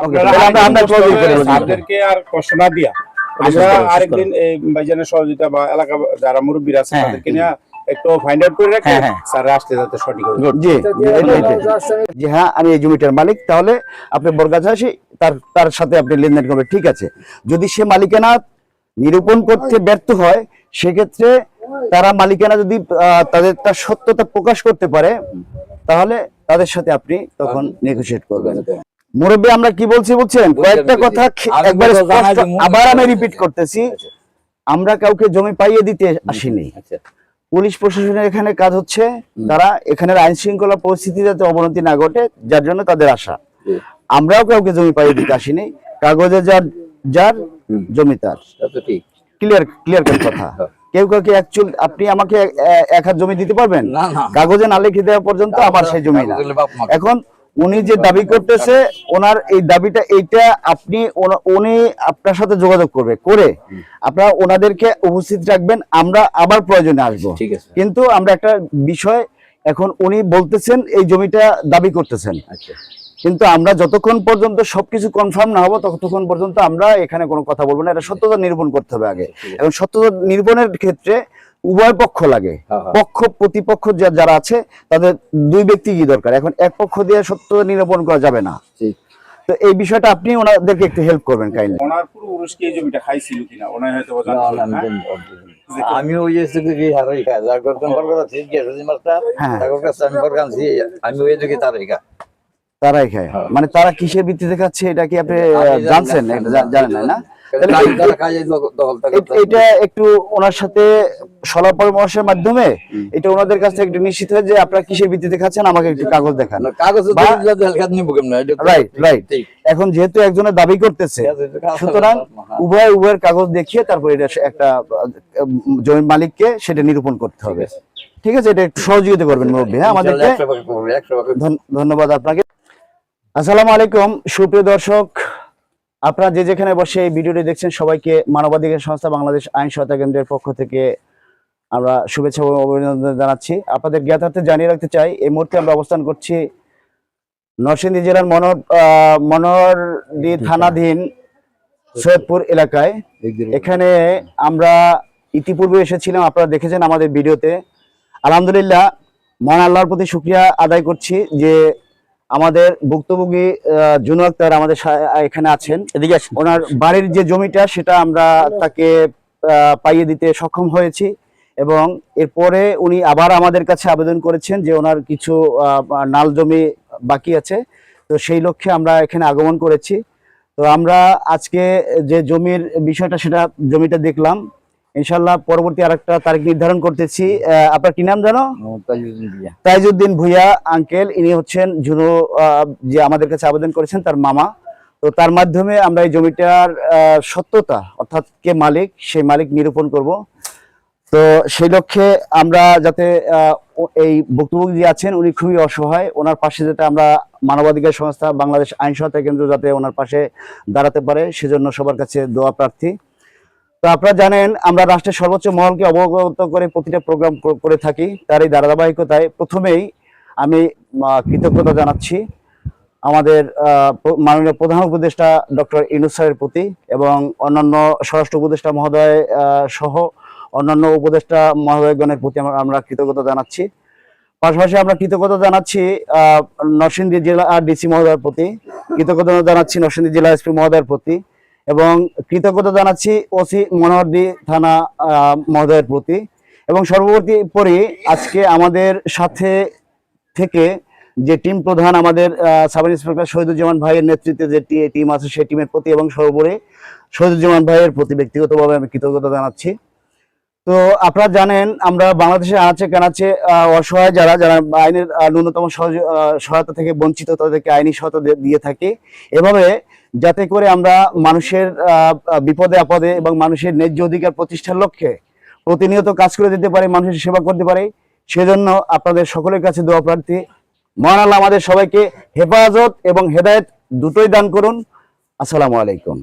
আপনারা তাহলে আমরা- আমরা close করে দেবো। স্যারদেরকে আর কষ্ট না দিয়া। আমরা আরেকদিন এই ভাইজানের সহযোগিতা বা এলাকা যারা মুরব্বীরা আছে। তাদেরকে নিয়ে একটু ফাইন্ড আউট করে রাখে। স্যার আসতে যাতে সঠিক হবে। জি এটাই, এটাই। যে হ্যাঁ আমি এই জমিটার মালিক। তাহলে আপনি বরগাছা তার তার সাথে আপনি লেনদেন করবেন। ঠিক আছে। যদি সে মালিকানা নিরূপণ করতে ব্যর্থ হয় সেক্ষেত্রে তারা মালিকানা যদি আহ, তাদের তার সত্যতা প্রকাশ করতে পারে তাহলে তাদের সাথে আপনি তখন নেগোশিয়েট করবেন। মুরব্বী আমরা কি বলছি বুঝছেন? কয়েকটা কথা একবার। আবার আমি রিপিট করতেছি। আমরা কাউকে জমি পাইয়ে দিতে আসিনি। আচ্ছা। পুলিশ প্রশাসনের এখানে কাজ হচ্ছে। তারা এখানের আইন শৃঙ্খলা পরিস্থিতি যাতে অবনতি না ঘটে যার জন্য তাদের আশা। আমরাও কাউকে জমি পাইয়ে দিতে আসিনি। কাগজে যার যার জমি তার। ক্লিয়ার ক্লিয়ার কথা। কেউ কাউকে অ্যাকচুয়াল আপনি আমাকে এক হাত জমি দিতে পারবেন? কাগজে না লিখে দেওয়া পর্যন্ত আমার সেই জমি না। এখন উনি যে দাবি করতেছে ওনার এই দাবিটা এইটা আপনি উনি আপনার সাথে যোগাযোগ করবে করে আপনারা ওনাদেরকে উপস্থিত রাখবেন আমরা আবার প্রয়োজনে আসব। ঠিক আছে। কিন্তু আমরা একটা বিষয় এখন উনি বলতেছেন এই জমিটা দাবি করতেছেন। আচ্ছা। কিন্তু আমরা যতক্ষণ পর্যন্ত সবকিছু কনফার্ম না হব ততক্ষণ পর্যন্ত আমরা এখানে কোনো কথা বলব না। এটা সত্যতা নিরূপণ করতে হবে আগে। এবং সত্যতা নিরূপণের ক্ষেত্রে উভয় পক্ষ লাগে। হ্যাঁ, হ্যাঁ। পক্ষ প্রতিপক্ষ যারা আছে তাদের দুই ব্যক্তি কি দরকার? এখন এক পক্ষ দিয়ে সত্যতা নিরূপণ করা যাবে না। তো এই বিষয়টা আপনি ওনাদেরকে একটু হেল্প করবেন কাইন্ডলি ওনার পুরো উরুষ কি এই জমিটা খাইছিল কিনা? ওনার হয়তো আমি হ্যাঁ? আমি ওই যে কি হারাই। খাই যার করতে আমার কথা ঠিক আছে মাস্টার হ্যাঁ। তার কাছে আমি বরগানছি আমি ওই দিকে তারাই খা তারাই খায়। হ্যাঁ। মানে তারা কিসের ভিত্তিতে খাচ্ছে এটা কি আপনি। জানছেন? এটা জানেন না, এটা একটু ওনার সাথে সলা পরামর্শের মাধ্যমে এটা ওনাদের কাছ থেকে একটু নিশ্চিত হয়ে যে আপনারা কিসের ভিত্তিতে খাচ্ছেন আমাকে একটু কাগজ দেখান। রাইট রাইট এখন যেহেতু একজনের দাবি করতেছে সুতরাং। উভয় উভয়ের কাগজ দেখিয়ে তারপর এটা একটা জমির মালিককে সেটা নিরূপণ করতে হবে। ঠিক আছে। এটা একটু সহযোগিতা করবেন মুরব্বী হ্যাঁ আমাদেরকে। ধন্যবাদ আপনাকে। আসসালামু আলাইকুম। সুপ্রিয় দর্শক, আপনারা যে যেখানে বসে এই ভিডিওটি দেখছেন, সবাইকে মানবাধিকার সংস্থা বাংলাদেশ আইন সহায়তা কেন্দ্রের পক্ষ থেকে আমরা শুভেচ্ছা ও অভিনন্দন জানাচ্ছি। আপনাদের জ্ঞাতার্থে জানিয়ে রাখতে চাই, এই মুহূর্তে আমরা অবস্থান করছি নরসিংদী জেলার মনোর মনোহরদী থানাধীন সৈয়দপুর এলাকায়। এখানে আমরা ইতিপূর্বে এসেছিলাম, আপনারা দেখেছেন আমাদের ভিডিওতে। আলহামদুলিল্লাহ, মহান আল্লাহর প্রতি শুক্রিয়া আদায় করছি যে আমাদের ভুক্তভোগী জুনু আক্তার আমাদের এখানে আছেন। এদিকে ওনার বাড়ির যে জমিটা সেটা আমরা তাকে পাইয়ে দিতে সক্ষম হয়েছি এবং এরপরে উনি আবার আমাদের কাছে আবেদন করেছেন যে ওনার কিছু নাল জমি বাকি আছে। তো সেই লক্ষ্যে আমরা এখানে আগমন করেছি। তো আমরা আজকে যে জমির বিষয়টা সেটা জমিটা দেখলাম। ইনশাল্লাহ পরবর্তী আরেকটা তারিখ নির্ধারণ করতেছি। আপনার কি নাম জানো? তাইজুদ্দিন ভুইয়া আঙ্কেল ইনি হচ্ছেন ঝুনু যে আমাদের কাছে আবেদন করেছেন তার মামা। তো তার মাধ্যমে আমরা এই জমিটার সত্যতা অর্থাৎ কে মালিক সেই মালিক নিরূপণ করব। তো সেই লক্ষ্যে আমরা যাতে আহ, এই ভুক্তভোগী যে আছেন উনি খুবই অসহায় ওনার পাশে যাতে আমরা মানবাধিকার সংস্থা বাংলাদেশ আইন সহায়তা কেন্দ্র যাতে ওনার পাশে দাঁড়াতে পারে সেজন্য সবার কাছে দোয়া প্রার্থী। তো আপনারা জানেন, আমরা রাষ্ট্রের সর্বোচ্চ মহলকে অবগত করে প্রতিটা প্রোগ্রাম করে থাকি। তার এই ধারাবাহিকতায় প্রথমেই আমি কৃতজ্ঞতা জানাচ্ছি আমাদের মাননীয় প্রধান উপদেষ্টা ডক্টর ইনুস প্রতি এবং অন্যান্য স্বরাষ্ট্র উপদেষ্টা মহোদয় সহ অন্যান্য উপদেষ্টা মহোদয়গণের প্রতি আমরা- কৃতজ্ঞতা জানাচ্ছি। পাশাপাশি আমরা কৃতজ্ঞতা জানাচ্ছি নরসিংদী জেলা ডিসি মহোদয়ের প্রতি। কৃতজ্ঞতা জানাচ্ছি নরসিংদী জেলা এসপি মহোদয়ের প্রতি। এবং কৃতজ্ঞতা জানাচ্ছি ওসি মনোহরদী থানা মহোদয়ের প্রতি। এবং সর্ববর্তী পরি আজকে আমাদের সাথে থেকে যে টিম প্রধান আমাদের সাব ইন্সপেক্টর শহীদুজ্জামান ভাইয়ের নেতৃত্বে যে টিম আছে সেই টিমের প্রতি এবং সর্বোপরি শহীদুজ্জামান ভাইয়ের প্রতি ব্যক্তিগতভাবে আমি কৃতজ্ঞতা জানাচ্ছি। তো আপনারা জানেন আমরা বাংলাদেশে আনাচে আহ, অসহায় যারা যারা আইনের ন্যূনতম সহায়তা থেকে বঞ্চিত তাদেরকে আইনি সহায়তা দিয়ে থাকি। এভাবে যাতে করে আমরা মানুষের বিপদে, আপদে এবং মানুষের ন্যায্য অধিকার প্রতিষ্ঠার লক্ষ্যে প্রতিনিয়ত কাজ করে দিতে পারে, মানুষের সেবা করতে পারে। সেজন্য আপনাদের সকলের কাছে দোয়া প্রার্থী। মহান আল্লাহ আমাদের সবাইকে হেফাজত এবং হেদায়ত দুটোই দান করুন। আসসালামু আলাইকুম।